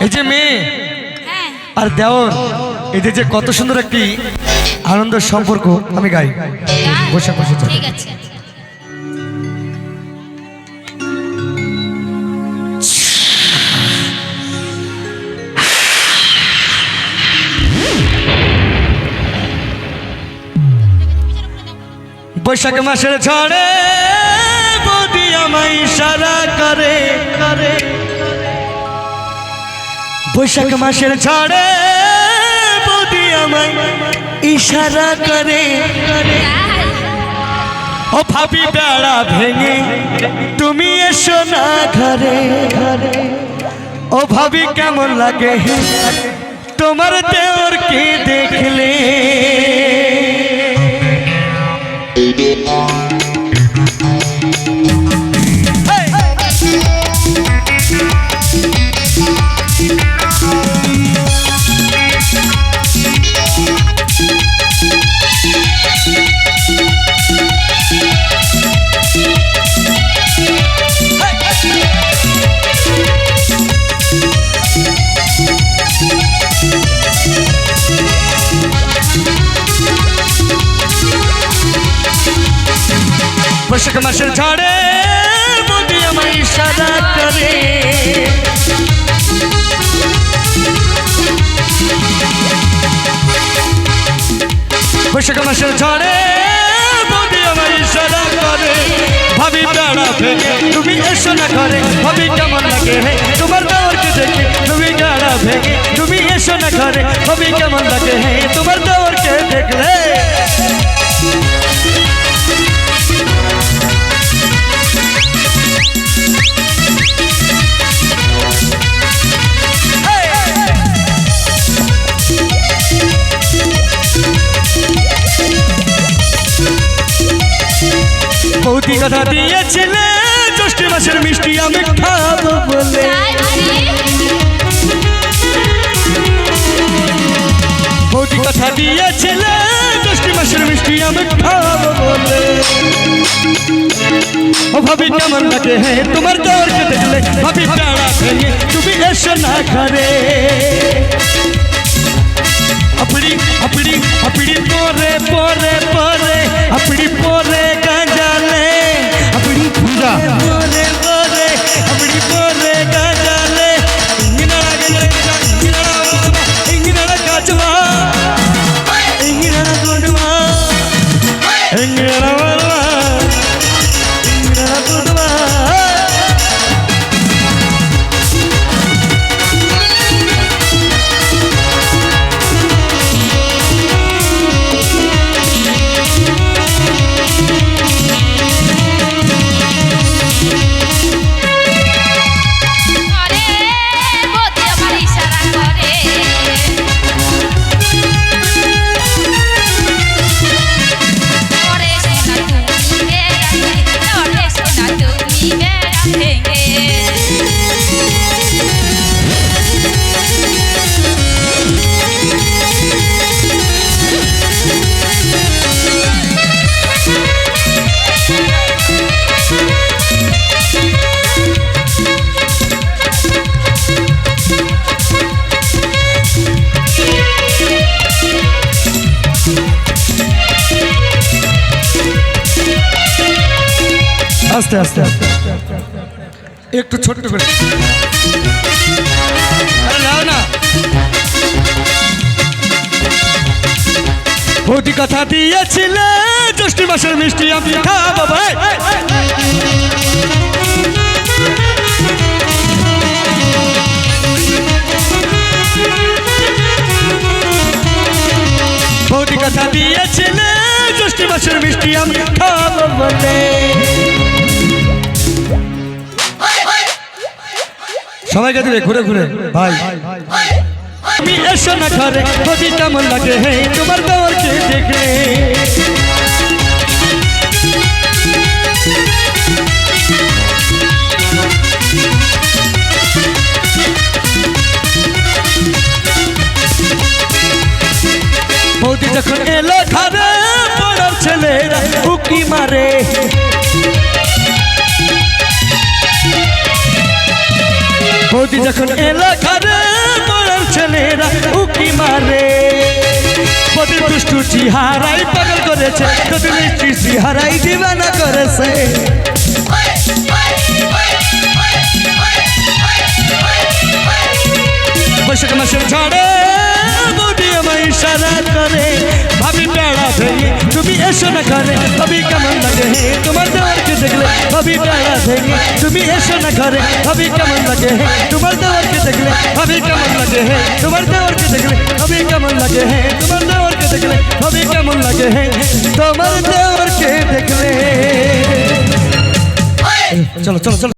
এই যে মেয়ে হ্যাঁ। আর দেওর এদের যে কত সুন্দর একটি আনন্দের সম্পর্ক আমি গাই। বসে বসে ঠিক আছে। বৈশাখ মাসের ঝড়ে বদি আমায় ইশারা করে করে। বৈশাখ মাসের ঝড়ে বদি আমায় ইশারা করে। ও ভাবি বেড়া ভেঙে তুমি এসো না ঘরে। ঘরে ও ভাবি কেমন লাগে? তোমার দেওরকে দেখলে? মাসের ঝড়ে বদি আমায় ইশারা করে। বৈশাখ মাসের ঝড়ে বদি আমায় ইশারা করে। ভাবি ভেঙে তুমি এসো না ঘরে। ভাবি কেমন লাগে হে তোমার দেওয়ারকে দেখে তুমি ভেঙে তুমি এসো না ঘরে। ভাবি কেমন লাগে হে বৌদি কথা দিয়েছিলে জ্যৈষ্ঠ মাসের মিষ্টি আমি খাব বলে? বৌদি কথা দিয়েছিলে জ্যৈষ্ঠ মাসের মিষ্টি আমি খাব বলে। ও ভাবি কেমন লাগে হে তোমার দরকে দেখলে ভাবি ভেঙে তুমি এসো না ঘরে আস্তে আস্তে আস্তে। একটু ছোট্ট করে। না কথা দিয়েছিলে জ্যৈষ্ঠ মাসের মিষ্টি আমি ভাই। বৌদি কথা দিয়েছিলে জ্যৈষ্ঠ মাসের মিষ্টি আমি খাব বলে। সবাইকে দিবে ঘুরে ঘুরে। ভাই। আমি এসো না ঘরে বদি কেমন লাগে? হে, তোমার দেওয়ারকে দেখলে বৌদি যখন এলো ঘরে, বড় ছেলেরা উকি মারে। বৌদি যখন এলাকারে মরার ছেলেরা উকি মারে বৌদির দুষ্টু চেহারাই পাগল করেছে যদি মিষ্টি চেহারাই দিবানা করেছে। বৈশাখ মাসের ঝড়ে বৌদি আমায় ইশারা করে ভাবি বেড়া তুমি এসো না ঘরে ভাবি কেমন লাগে হে তোমার দেওয়ারকে দেখলে ভাবি বেড়া ভেঙে তুমি এসো না ঘরে ভাবি কেমন লাগে হে তোমার দেওয়ারকে দেখলে ভাবি কেমন লাগে হে তোমার দেওয়ারকে দেখলে ভাবি কেমন লাগে হে তোমার দেওয়ারকে দেখলে ভাবি কেমন লাগে হে তোমার দেওয়ারকে দেখলে চলো চলো চলো